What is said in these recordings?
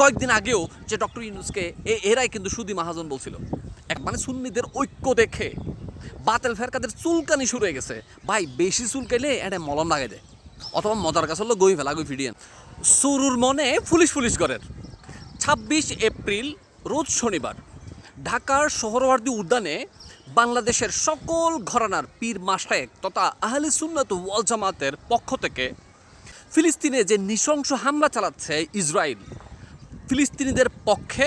কয়েকদিন আগেও যে ডক্টর ইউনুসকে এরাই কিন্তু সুদি মাহাজন বলছিল। এক মানে সুন্নিদের ঐক্য দেখে বাতেল ফেরকাদের চুলকানি শুরু হয়ে গেছে। ভাই, বেশি চুলকাইলে এটা মলম লাগাই দেয়। অথবা মজার কাছে হলো গই ফেলা, গই ফিডিয়েন সুরুর মনে পুলিশ ফুলিশ করেন ছাব্বিশ এপ্রিল, রোজ শনিবার, ঢাকার সোহরওয়ার্দী উদ্যানে বাংলাদেশের সকল ঘরানার পীর মাসায়েক তথা আহলে সুন্নাত ওয়াল জামাতের পক্ষ থেকে ফিলিস্তিনে যে নৃশংস হামলা চালাচ্ছে ইসরায়েল ফিলিস্তিনিদের পক্ষে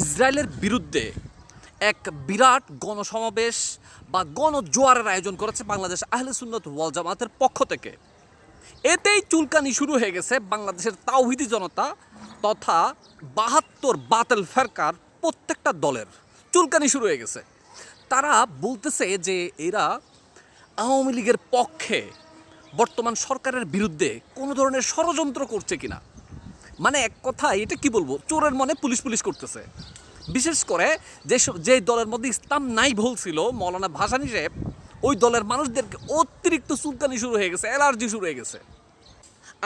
ইসরায়েলের বিরুদ্ধে এক বিরাট গণসমাবেশ বা গণজোয়ারের আয়োজন করেছে বাংলাদেশ আহলে সুন্নত ওয়াল জামাতের পক্ষ থেকে। এতেই চুলকানি শুরু হয়ে গেছে বাংলাদেশের তাওহিদি জনতা তথা বাহাত্তর বাতেল ফেরকার প্রত্যেকটা দলের। চুলকানি শুরু হয়ে গেছে। তারা বলতেছে যে এরা আওয়ামী লীগের পক্ষে বর্তমান সরকারের বিরুদ্ধে কোনো ধরনের ষড়যন্ত্র করছে কিনা। মানে এক কথা, এটা কি বলব? চোরের মনে পুলিশ পুলিশ করতেছে। বিশেষ করে যে যে দলের মধ্যে ইসলাম নাই বলছিল মৌলানা ভাসানি সাহেব, ওই দলের মানুষদেরকে অতিরিক্ত চুলকানি শুরু হয়ে গেছে, অ্যালার্জি শুরু হয়ে গেছে।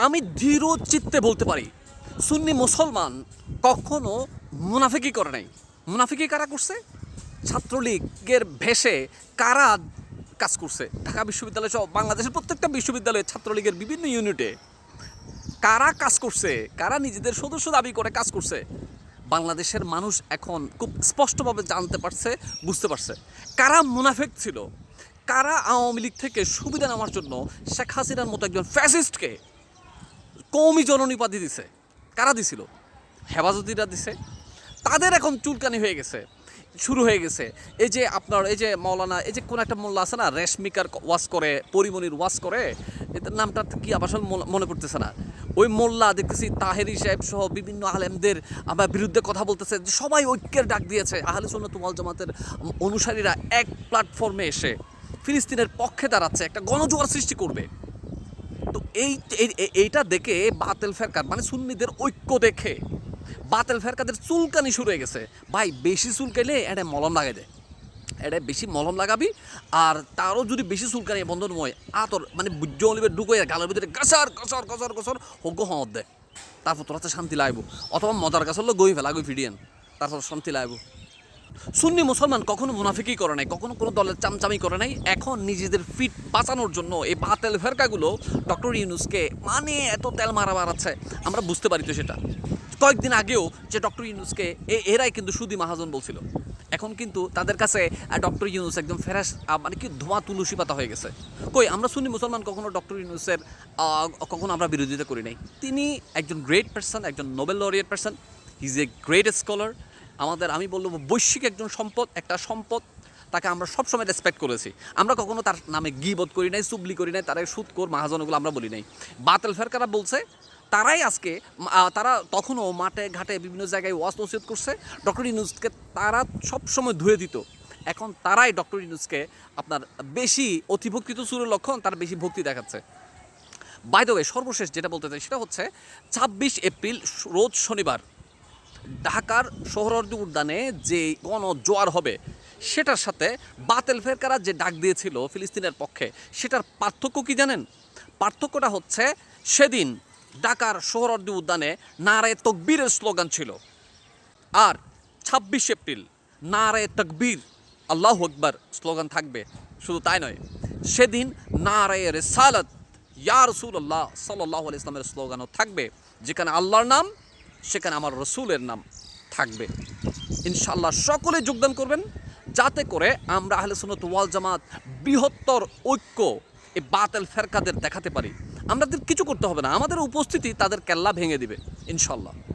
আমি দৃঢ় চিত্তে বলতে পারি, সুন্নি মুসলমান কখনো মুনাফিকি করে নাই। মুনাফিকি কারা করছে? ছাত্রলীগের ভেসে কারা কাজ করছে? ঢাকা বিশ্ববিদ্যালয় সহ বাংলাদেশের প্রত্যেকটা বিশ্ববিদ্যালয়ে ছাত্রলীগের বিভিন্ন ইউনিটে কারা কাজ করছে? কারা নিজেদের সদস্য দাবি করে কাজ করছে? বাংলাদেশের মানুষ এখন খুব স্পষ্টভাবে জানতে পারছে, বুঝতে পারছে। কারা মুনাফেক ছিল? কারা আওয়ামী লীগ থেকে সুবিধা নেওয়ার জন্য শেখ হাসিনার মতো একজন ফ্যাসিস্টকে কৌমি জননী উপাধি দিছে? কারা দিছিল? হেফাজতিরা দিছে? তাদের এখন চুলকানি হয়ে গেছে, শুরু হয়ে গেছে। এই যে আপনার, এই যে মৌলানা এই যে কোন একটা মোল্লা আছে না, রেশমিকার ওয়াশ করে পরিমণির ওয়াশ করে, এটার নামটা কি মনে- মনে পড়তেছে না? ওই মোল্লা, দেখতেছি তাহেরি সাহেব সহ বিভিন্ন আলেমদের আমার বিরুদ্ধে কথা বলতেছে, যে সবাই ঐক্যের ডাক দিয়েছে। আহলে সুন্নাত ওয়াল জামাতের অনুসারীরা এক প্ল্যাটফর্মে এসে ফিলিস্তিনের পক্ষে দাঁড়াচ্ছে, একটা গণজোয়ার সৃষ্টি করবে। তো এই- এইটা দেখে বাতেল ফেরকার মানে সুন্নিদের ঐক্য দেখে বাতেল ফেরকাদের চুলকানি শুরু হয়ে গেছে। ভাই, বেশি চুলকাইলে এটা মলম লাগাই দেয়। এটা বেশি মলম লাগাবি, আর তারও যদি বেশি চুলকানি বন্ধ নয়, আতর মানে বুজ্জ অলিবে ঢুকে গালের ভিতরে গাছার গছর গছর গছর হোক হদ দেয় তারপর তোর হাতে শান্তি লাগবো অথবা মজার গাছ হলো গই ফেলা গই ফিডিয়েন তারপর শান্তি লাগবো সুন্নি মুসলমান কখনো মুনাফিকই করে নাই, কখনো কোনো দলের চামচামি করে নাই। এখন নিজেদের ফিট বাঁচানোর জন্য এই বাতেল ফেরকাগুলো ডক্টর ইউনুসকে মানে এত তেল মারা মারাচ্ছে আমরা বুঝতে পারি তো সেটা। কয়েকদিন আগেও যে ডক্টর ইউনুসকে এরাই কিন্তু সুদি মাহাজন বলছিল। এখন কিন্তু তাদের কাছে ডক্টর ইউনুস একদম ফেরাস মানে কি ধোঁয়া তুলসী পাতা হয়ে গেছে। কই, আমরা শুনি মুসলমান কখনো ডক্টর ইউনুসের কখনো আমরা বিরোধিতা করি নাই। তিনি একজন গ্রেট পার্সন একজন Nobel laureate person is a great scholar আমাদের, আমি বলব, বৈশ্বিক একজন সম্পদ, একটা সম্পদ, তাকে আমরা সবসময় রেসপেক্ট করেছি। আমরা কখনো তার নামে গিবত করি নাই, চুবলি করি নাই, তারা সুদকোর মাহাজনগুলো আমরা বলি নাই। বাতেল ফেরকারা বলছে তারাই আজকে তারা তখনও মাঠে, ঘাটে বিভিন্ন জায়গায় ওয়াজ নসিহত করছে। ডক্টর ইউনুসকে তারা সবসময় ধুয়ে দিত। এখন তারাই ডক্টর ইউনুসকে আপনার বেশি অতিভক্তিত সুরের লক্ষণ, তার বেশি ভক্তি দেখাচ্ছে। বাই দ্য ওয়ে সর্বশেষ যেটা বলতে চাই সেটা হচ্ছে, ছাব্বিশ এপ্রিল রোজ শনিবার, ঢাকার সোহরওয়ার্দী উদ্যানে যে গণজোয়ার হবে, সেটার সাথে বাতেল ফেরকারা যে ডাক দিয়েছিল ফিলিস্তিনের পক্ষে, সেটার পার্থক্য কি জানেন? পার্থক্যটা হচ্ছে, সেদিন ঢাকার সোহরওয়ার্দী উদ্যানে নারে তকবীরের স্লোগান ছিল। আর ছাব্বিশ এপ্রিল, নারে তকবীর, আল্লাহ আকবার স্লোগান থাকবে। শুধু তাই নয়, সেদিন নারে রেসালত, ইয়া রসুল্লাহ সাল্লাহ ইসলামের স্লোগানও থাকবে। যেখানে আল্লাহর নাম, সেখানে আমার রসুলের নাম থাকবে। ইনশাল্লাহ সকলে যোগদান করবেন, যাতে করে আমরা আহলে সুন্নত ওয়াল জামাত বৃহত্তর ঐক্য এই বাতেল ফেরকাদের দেখাতে পারি। আমাদের কিছু করতে হবে না। আমাদের উপস্থিতি তাদের কেল্লা ভেঙে দিবে ইনশাল্লাহ।